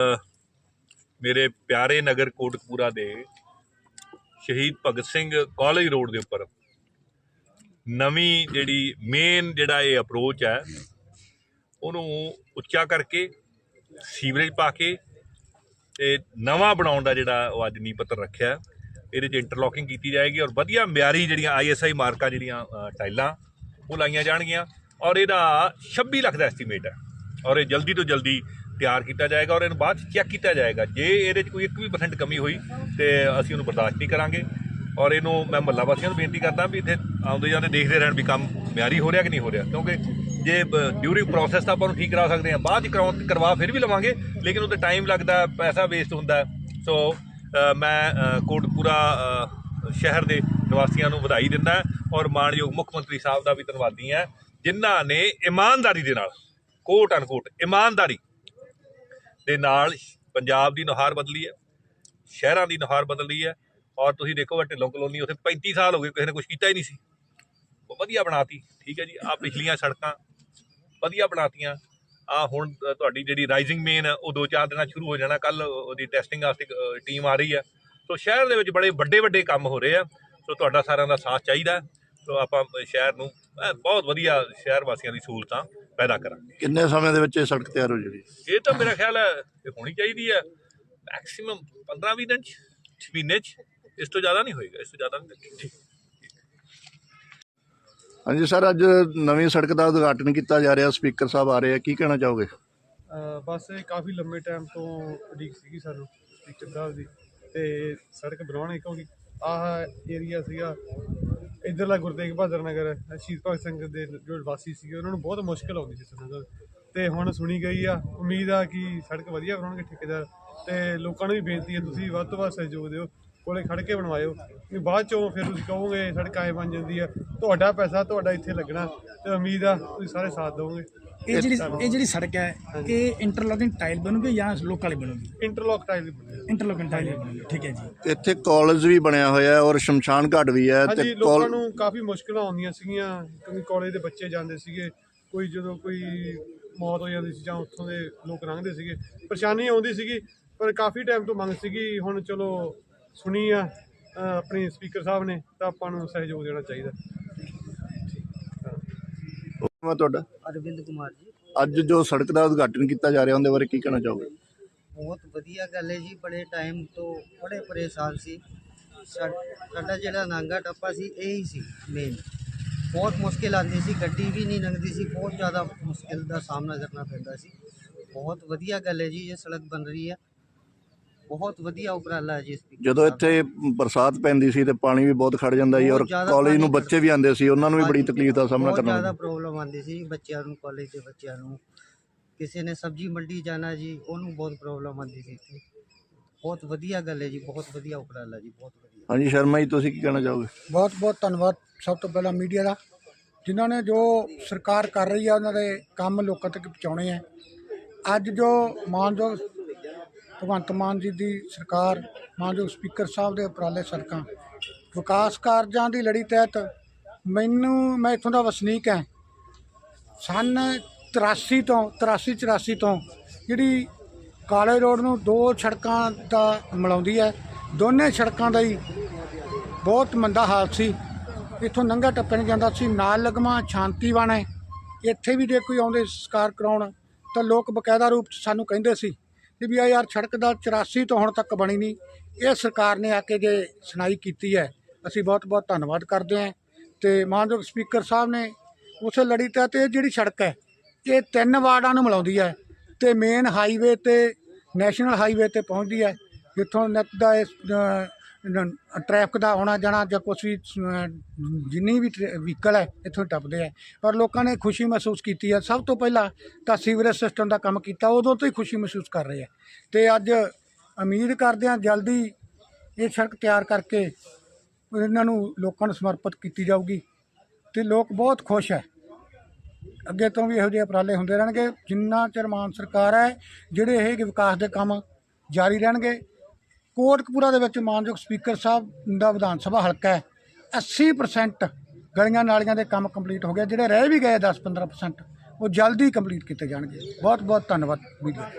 ਮੇਰੇ ਪਿਆਰੇ ਨਗਰ ਕੋਟਕਪੂਰਾ ਦੇ ਸ਼ਹੀਦ ਭਗਤ ਸਿੰਘ ਕਾਲਜ ਰੋਡ ਦੇ ਉੱਪਰ ਨਵੀਂ ਜਿਹੜੀ ਮੇਨ ਜਿਹੜਾ ਇਹ ਅਪਰੋਚ ਹੈ, ਉਹਨੂੰ ਉੱਚਾ ਕਰਕੇ ਸੀਵਰੇਜ ਪਾ ਕੇ ਤੇ ਨਵਾਂ ਬਣਾਉਣ ਦਾ ਜਿਹੜਾ ਉਹ ਅੱਜ ਨੀਂਹ ਪੱਤਰ ਰੱਖਿਆ ਇਹਦੇ 'ਚ ਇੰਟਰਲੋਕਿੰਗ ਕੀਤੀ ਜਾਏਗੀ ਔਰ ਵਧੀਆ ਮਿਆਰੀ ਜਿਹੜੀਆਂ ਆਈਐਸਆਈ ਮਾਰਕਾਂ ਜਿਹੜੀਆਂ ਟਾਈਲਾਂ ਉਹ ਲਾਈਆਂ ਜਾਣਗੀਆਂ ਔਰ ਇਹਦਾ 26 ਲੱਖ ਦਾ ਐਸਟੀਮੇਟ ਹੈ ਔਰ ਇਹ ਜਲਦੀ ਤੋਂ ਜਲਦੀ ਤਿਆਰ ਕੀਤਾ ਜਾਏਗਾ ਔਰ ਇਹਨੂੰ ਬਾਅਦ ਚ ਚੈੱਕ ਕੀਤਾ ਜਾਏਗਾ। ਜੇ ਇਹਦੇ 'ਚ ਕੋਈ 1% ਕਮੀ ਹੋਈ ਤੇ ਅਸੀਂ ਉਹਨੂੰ ਬਰਦਾਸ਼ਤ ਨਹੀਂ ਕਰਾਂਗੇ। ਔਰ ਇਹਨੂੰ ਮੈਂ ਮਹੱਲਾ ਵਾਸੀਆਂ ਨੂੰ ਬੇਨਤੀ ਕਰਦਾ ਵੀ ਇੱਥੇ ਆਉਂਦੇ ਜਾਂਦੇ ਦੇਖਦੇ ਰਹਿਣ ਵੀ ਕੰਮ ਮਿਆਰੀ ਹੋ ਰਿਹਾ ਕਿ ਨਹੀਂ ਹੋ ਰਿਹਾ। ਕਿਉਂਕਿ ਜੇ ਡਿਊਰਿੰਗ ਪ੍ਰੋਸੈਸ ਤਾਂ ਆਪਾਂ ਨੂੰ ਠੀਕ ਕਰਾ ਸਕਦੇ ਹਾਂ। ਬਾਅਦ ਚ ਕਰਾਉਣ ਕਰਵਾ ਫਿਰ ਵੀ ਲਵਾਂਗੇ ਲੇਕਿਨ ਉਹਦੇ ਟਾਈਮ ਲੱਗਦਾ ਪੈਸਾ ਵੇਸਟ ਹੁੰਦਾ। ਸੋ ਮੈਂ ਅ, ਕੋਟਪੂਰਾ ਸ਼ਹਿਰ ਦੇ ਨਿਵਾਸੀਆਂ ਨੂੰ ਵਧਾਈ ਦਿੰਦਾ ਔਰ ਮਾਨਯੋਗ ਮੁੱਖ ਮੰਤਰੀ ਸਾਹਿਬ ਦਾ ਵੀ ਧੰਨਵਾਦੀ ਹਾਂ। ਜਿਨ੍ਹਾਂ ਨੇ ਇਮਾਨਦਾਰੀ ਦੇ ਨਾਲ ਕੋਟ ਅਨਕੋਟ ਇਮਾਨਦਾਰੀ ਦੇ ਨਾਲ ਪੰਜਾਬ ਦੀ ਨੁਹਾਰ ਬਦਲੀ ਹੈ, ਸ਼ਹਿਰਾਂ ਦੀ ਨੁਹਾਰ ਬਦਲੀ ਹੈ ਔਰ ਤੁਸੀਂ ਦੇਖੋ ਢਿੱਲੋਂ ਕਲੋਨੀ ਉੱਥੇ 35 ਸਾਲ ਹੋ ਗਏ ਕਿਸੇ ਨੇ ਕੁਝ ਕੀਤਾ ਹੀ ਨਹੀਂ ਸੀ। ਉਹ ਵਧੀਆ ਬਣਾਤੀ, ਠੀਕ ਹੈ ਜੀ ਆ ਪਿਛਲੀਆਂ ਸੜਕਾਂ ਵਧੀਆ ਬਣਾਤੀਆਂ। ਆ ਹੁਣ ਤੁਹਾਡੀ ਜਿਹੜੀ ਰਾਈਜ਼ਿੰਗ ਮੇਨ ਹੈ, ਉਹ ਦੋ ਚਾਰ ਦਿਨਾਂ ਸ਼ੁਰੂ ਹੋ ਜਾਣਾ ਕੱਲ ਉਹਦੀ ਟੈਸਟਿੰਗ ਵਾਸਤੇ ਟੀਮ ਆ ਰਹੀ ਹੈ। ਸੋ ਸ਼ਹਿਰ ਦੇ ਵਿੱਚ ਬੜੇ ਵੱਡੇ ਵੱਡੇ ਕੰਮ ਹੋ ਰਹੇ ਆ। ਸੋ ਤੁਹਾਡਾ ਸਾਰਿਆਂ ਦਾ ਸਾਥ ਚਾਹੀਦਾ। ਸੋ ਆਪਾਂ ਸ਼ਹਿਰ ਨੂੰ ਅ, ਬਹੁਤ ਵਧੀਆ ਸ਼ਹਿਰ ਵਾਸੀਆਂ ਦੀ ਸਹੂਲਤਾਂ ਪੈਦਾ ਕਰਾਂਗੇ। ਕਿੰਨੇ ਸਮੇਂ ਦੇ ਵਿੱਚ ਇਹ ਸੜਕ ਤਿਆਰ ਹੋ ਜੇਗੀ? ਇਹ ਤਾਂ ਮੇਰਾ ਖਿਆਲ ਹੈ ਇਹ ਹੋਣੀ ਚਾਹੀਦੀ ਹੈ ਮੈਕਸਿਮਮ 15-20 ਦਿਨ ਚ ਮਹੀਨੇ ਚ। ਇਸ ਤੋਂ ਜ਼ਿਆਦਾ ਨਹੀਂ ਹੋਏਗਾ ਇਸ ਤੋਂ ਜ਼ਿਆਦਾ ਨਹੀਂ ਠੀਕ ਹਾਂਜੀ ਸਰ ਅੱਜ ਨਵੀਂ ਸੜਕ ਦਾ ਉਦਘਾਟਨ ਕੀਤਾ ਜਾ ਰਿਹਾ। ਸਪੀਕਰ ਸਾਹਿਬ ਆ ਰਹੇ ਆ ਕੀ ਕਹਿਣਾ ਚਾਹੋਗੇ? ਬੱਸ ਇਹ ਕਾਫੀ ਲੰਮੇ ਟਾਈਮ ਤੋਂ ਉਡੀਕ ਸੀਗੀ ਸਾਨੂੰ ਸਪੀਕਰ ਸਾਹਿਬ ਦੀ। ਤੇ ਸੜਕ ਬਣਾਉਣੀ ਕਿਉਂਕਿ ਆਹ ਏਰੀਆ ਸੀਗਾ ਇਧਰਲਾ ਗੁਰਤੇਗ ਬਹਾਦਰ ਨਗਰ, ਸ਼ਹੀਦ ਭਗਤ ਸਿੰਘ ਦੇ ਜੋ ਵਾਸੀ ਸੀਗੇ, ਉਹਨਾਂ ਨੂੰ ਬਹੁਤ ਮੁਸ਼ਕਲ ਆਉਂਦੀ ਸੀ ਸੁਣਨ ਦਾ। ਤੇ ਹੁਣ ਸੁਣੀ ਗਈ ਆ, ਉਮੀਦ ਆ ਕਿ ਸੜਕ ਵਧੀਆ ਬਣਾਉਣਗੇ ਠੇਕੇਦਾਰ। ਤੇ ਲੋਕਾਂ ਨੂੰ ਵੀ ਬੇਨਤੀ ਹੈ ਤੁਸੀਂ ਵੱਧ ਤੋਂ ਵੱਧ ਸਹਿਯੋਗ ਦਿਓ, ਕੋਲੇ ਖੜ ਕੇ ਬਣਵਾਇਓ। ਕਿ ਬਾਅਦ ਚੋਂ ਫਿਰ ਤੁਸੀਂ ਕਹੋਗੇ, ਸੜਕ ਐ ਬਣ ਜਾਂਦੀ ਆ। ਤੁਹਾਡਾ ਪੈਸਾ ਤੁਹਾਡਾ ਇੱਥੇ ਲੱਗਣਾ, ਤੇ ਉਮੀਦ ਆ ਤੁਸੀਂ ਸਾਰੇ ਸਾਥ ਦਿਓਗੇ ਇਹ ਜਿਹੜੀ ਇਹ ਜਿਹੜੀ ਸੜਕ ਹੈ ਇਹ ਇੰਟਰਲੋਕਿੰਗ ਟਾਈਲ ਬਣੂਗੀ ਜਾਂ ਲੋਕ ਵਾਲੀ ਬਣੂਗੀ? ਇੰਟਰਲੌਕ ਟਾਈਲ ਦੀ ਬਣੀ। ਇੰਟਰਲੋਕਿੰਗ ਟਾਈਲ ਹੀ ਬਣੂਗੀ ਠੀਕ ਹੈ ਜੀ। ਇੱਥੇ ਕਾਲਜ ਵੀ ਬਣਿਆ ਹੋਇਆ ਹੈ ਔਰ ਸ਼ਮਸ਼ਾਨ ਘਾਟ ਵੀ ਹੈ ਹਾਂਜੀ ਤੇ ਲੋਕਾਂ ਕਾਲ- ਨੂੰ ਕਾਫੀ ਮੁਸ਼ਕਲਾਂ ਆਉਂਦੀਆਂ ਸੀਗੀਆਂ ਕਿਉਂਕਿ ਕਾਲਜ ਦੇ ਬੱਚੇ ਜਾਂਦੇ ਸੀਗੇ ਕੋਈ ਜਦੋਂ ਕੋਈ ਮੌਤ ਹੋ ਜਾਂਦੀ ਸੀ ਜਾਂ ਉੱਥੋਂ ਦੇ ਲੋਕ ਲੰਘਦੇ ਸੀਗੇ ਪਰੇਸ਼ਾਨੀ ਆਉਂਦੀ ਸੀਗੀ ਪਰ ਕਾਫੀ ਟਾਈਮ ਤੋਂ ਮੰਗ ਸੀਗੀ ਹੁਣ ਚਲੋ ਸੁਣੀ ਆ ਆਪਣੇ ਸਪੀਕਰ ਸਾਹਿਬ ਨੇ ਤਾਂ ਆਪਾਂ ਨੂੰ ਸਹਿਯੋਗ ਦੇਣਾ ਚਾਹੀਦਾ। ਮੈਂ ਤੁਹਾਡਾ? ਅਰਵਿੰਦ ਕੁਮਾਰ ਜੀ। ਅੱਜ ਜੋ ਸੜਕ ਦਾ ਉਦਘਾਟਨ ਕੀਤਾ ਜਾ ਰਿਹਾ ਉਹਦੇ ਬਾਰੇ ਕੀ ਕਹਿਣਾ ਚਾਹੋਗੇ? ਬਹੁਤ ਵਧੀਆ ਗੱਲ ਹੈ ਜੀ ਬੜੇ ਟਾਈਮ ਤੋਂ ਬੜੇ ਪਰੇਸ਼ਾਨ ਸੀ। ਸਾ- ਸਾਡਾ ਜਿਹੜਾ ਨਾਂਗਾ ਟੱਪਾ ਸੀ ਇਹ ਹੀ ਸੀ ਮੇਨ ਬਹੁਤ ਮੁਸ਼ਕਿਲ ਆਉਂਦੀ ਸੀ ਗੱਡੀ ਵੀ ਨਹੀਂ ਲੰਘਦੀ ਸੀ ਬਹੁਤ ਜ਼ਿਆਦਾ ਮੁਸ਼ਕਿਲ ਦਾ ਸਾਹਮਣਾ ਕਰਨਾ ਪੈਂਦਾ ਸੀ। ਬਹੁਤ ਵਧੀਆ ਗੱਲ ਹੈ ਜੀ ਇਹ ਸੜਕ ਬਣ ਰਹੀ ਹੈ। ਬਹੁਤ ਵਧੀਆ ਉਪਰਾਲਾ ਹੈ ਜੀ ਜਦੋਂ। ਇੱਥੇ ਬਰਸਾਤ ਪੈਂਦੀ ਸੀ ਤੇ ਪਾਣੀ ਵੀ ਬਹੁਤ ਖੜ ਜਾਂਦਾ ਸੀ ਔਰ ਬਹੁਤ ਜ਼ਿਆਦਾ ਕਾਲਜ ਨੂੰ ਬੱਚੇ ਵੀ ਆਉਂਦੇ ਸੀ ਉਹਨਾਂ ਨੂੰ ਵੀ ਬੜੀ ਤਕਲੀਫ ਦਾ ਸਾਹਮਣਾ ਬਹੁਤ ਕਰਨਾ ਜ਼ਿਆਦਾ ਪੈਂਦਾ ਪ੍ਰੋਬਲਮ ਆਉਂਦੀ ਸੀ ਬੱਚਿਆਂ ਨੂੰ ਕਾਲਜ ਦੇ ਬੱਚਿਆਂ ਨੂੰ। ਕਿਸੇ ਨੇ ਸਬਜ਼ੀ ਮੰਡੀ ਜਾਣਾ ਜੀ ਉਹਨੂੰ ਬਹੁਤ ਪ੍ਰੋਬਲਮ ਆਉਂਦੀ ਸੀ ਇੱਥੇ। ਬਹੁਤ ਵਧੀਆ ਗੱਲ ਹੈ ਜੀ ਬਹੁਤ ਵਧੀਆ ਉਪਰਾਲਾ ਜੀ ਬਹੁਤ ਵਧੀਆ। ਹਾਂਜੀ ਸ਼ਰਮਾ ਜੀ ਤੁਸੀਂ ਕੀ ਕਹਿਣਾ ਚਾਹੋਗੇ? ਬਹੁਤ ਬਹੁਤ ਧੰਨਵਾਦ ਸਭ ਤੋਂ ਪਹਿਲਾਂ ਮੀਡੀਆ ਦਾ। ਜਿਨ੍ਹਾਂ ਨੇ ਜੋ ਸਰਕਾਰ ਕਰ ਰਹੀ ਆ ਉਹਨਾਂ ਦੇ ਕੰਮ ਲੋਕਾਂ ਤੱਕ ਪਹੁੰਚਾਉਣੇ ਆ। ਅੱਜ ਜੋ ਮਾਨਯੋਗ ਭਗਵੰਤ ਮਾਨ ਜੀ ਦੀ ਸਰਕਾਰ ਮਾਨਯੋਗ ਸਪੀਕਰ ਸਾਹਿਬ ਦੇ ਉਪਰਾਲੇ ਸੜਕਾਂ ਵਿਕਾਸ ਕਾਰਜਾਂ ਦੀ ਲੜੀ ਤਹਿਤ ਮੈਨੂੰ ਮੈਂ ਇੱਥੋਂ ਦਾ ਵਸਨੀਕ ਹਾਂ। ਸਨ 83 ਤੋਂ 83 84 ਤੋਂ। ਜਿਹੜੀ ਕਾਲੇ ਰੋਡ ਨੂੰ ਦੋ ਸੜਕਾਂ ਦਾ ਮਿਲਾਉਂਦੀ ਹੈ, ਦੋਨੇ ਸੜਕਾਂ ਦਾ ਹੀ ਬਹੁਤ ਮੰਦਾ ਹਾਲ ਸੀ। ਇੱਥੋਂ ਨੰਗਾ ਟੱਪਣ ਜਾਂਦਾ ਸੀ, ਨਾਲ ਲਗਮਾ ਸ਼ਾਂਤੀਵਨ ਹੈ ਇੱਥੇ ਵੀ ਜੇ ਕੋਈ ਆਉਂਦੇ ਸਸਕਾਰ ਕਰਾਉਣ, ਤਾਂ ਲੋਕ ਬਕਾਇਦਾ ਰੂਪ 'ਚ ਸਾਨੂੰ ਕਹਿੰਦੇ ਸੀ ਕਿ ਵੀ ਆ ਯਾਰ ਸੜਕ ਦਾ 84 ਤੋਂ ਹੁਣ ਤੱਕ ਬਣੀ ਨਹੀਂ। ਇਹ ਸਰਕਾਰ ਨੇ ਆ ਕੇ ਜੇ ਸੁਣਾਈ ਕੀਤੀ ਹੈ, ਅਸੀਂ ਬਹੁਤ ਬਹੁਤ ਧੰਨਵਾਦ ਕਰਦੇ ਹਾਂ। ਤੇ ਮਾਨਯੋਗ ਸਪੀਕਰ ਸਾਹਿਬ ਨੇ ਉਸ ਲੜੀ ਤਹਿਤ ਇਹ ਜਿਹੜੀ ਸੜਕ ਹੈ, ਇਹ ਤਿੰਨ ਵਾਰਡਾਂ ਨੂੰ ਮਿਲਾਉਂਦੀ ਹੈ ਤੇ ਮੇਨ ਹਾਈਵੇ ਤੇ ਨੈਸ਼ਨਲ ਹਾਈਵੇ ਤੇ ਪਹੁੰਚਦੀ ਹੈ, ਜਿੱਥੋਂ ਨਿੱਤ ਦਾ ਇਸ ਟ੍ਰੈਫਿਕ ਦਾ ਆਉਣਾ ਜਾਣਾ ਜਾਂ ਕੁਛ ਵੀ ਜਿੰਨੀ ਵੀ ਵਹੀਕਲ ਹੈ, ਇੱਥੋਂ ਟੱਪਦੇ ਹੈ। ਪਰ ਲੋਕਾਂ ਨੇ ਖੁਸ਼ੀ ਮਹਿਸੂਸ ਕੀਤੀ ਹੈ। ਸਭ ਤੋਂ ਪਹਿਲਾਂ ਤਾਂ ਸੀਵਰੇਜ ਸਿਸਟਮ ਦਾ ਕੰਮ ਕੀਤਾ, ਉਦੋਂ ਤੋਂ ਹੀ ਖੁਸ਼ੀ ਮਹਿਸੂਸ ਕਰ ਰਹੇ ਹੈ। ਤੇ ਅੱਜ ਉਮੀਦ ਕਰਦੇ ਹਾਂ ਜਲਦੀ ਇਹ ਸੜਕ ਤਿਆਰ ਕਰਕੇ ਇਹਨਾਂ ਨੂੰ ਲੋਕਾਂ ਨੂੰ ਸਮਰਪਿਤ ਕੀਤੀ ਜਾਊਗੀ ਤੇ ਲੋਕ ਬਹੁਤ ਖੁਸ਼ ਹੈ। ਅੱਗੇ ਤੋਂ ਵੀ ਇਹੋ ਜਿਹੇ ਉਪਰਾਲੇ ਹੁੰਦੇ ਰਹਿਣਗੇ। ਜਿੰਨਾ ਚਿਰ ਮਾਨ ਸਰਕਾਰ ਹੈ, ਜਿਹੜੇ ਇਹ ਵਿਕਾਸ ਦੇ ਕੰਮ ਜਾਰੀ ਰਹਿਣਗੇ, ਕੋਟਕਪੂਰਾ ਦੇ ਵਿੱਚ ਮਾਨਯੋਗ ਸਪੀਕਰ ਸਾਹਿਬ ਦਾ ਵਿਧਾਨ ਸਭਾ ਹਲਕਾ ਹੈ 80% ਗਲੀਆਂ ਨਾਲੀਆਂ ਦੇ ਕੰਮ ਕੰਪਲੀਟ ਹੋ ਗਏ। ਜਿਹੜੇ ਰਹਿ ਵੀ ਗਏ 10-15% ਉਹ ਜਲਦੀ ਕੰਪਲੀਟ ਕੀਤੇ ਜਾਣਗੇ। ਬਹੁਤ ਬਹੁਤ ਧੰਨਵਾਦ ਮੀਡੀਆ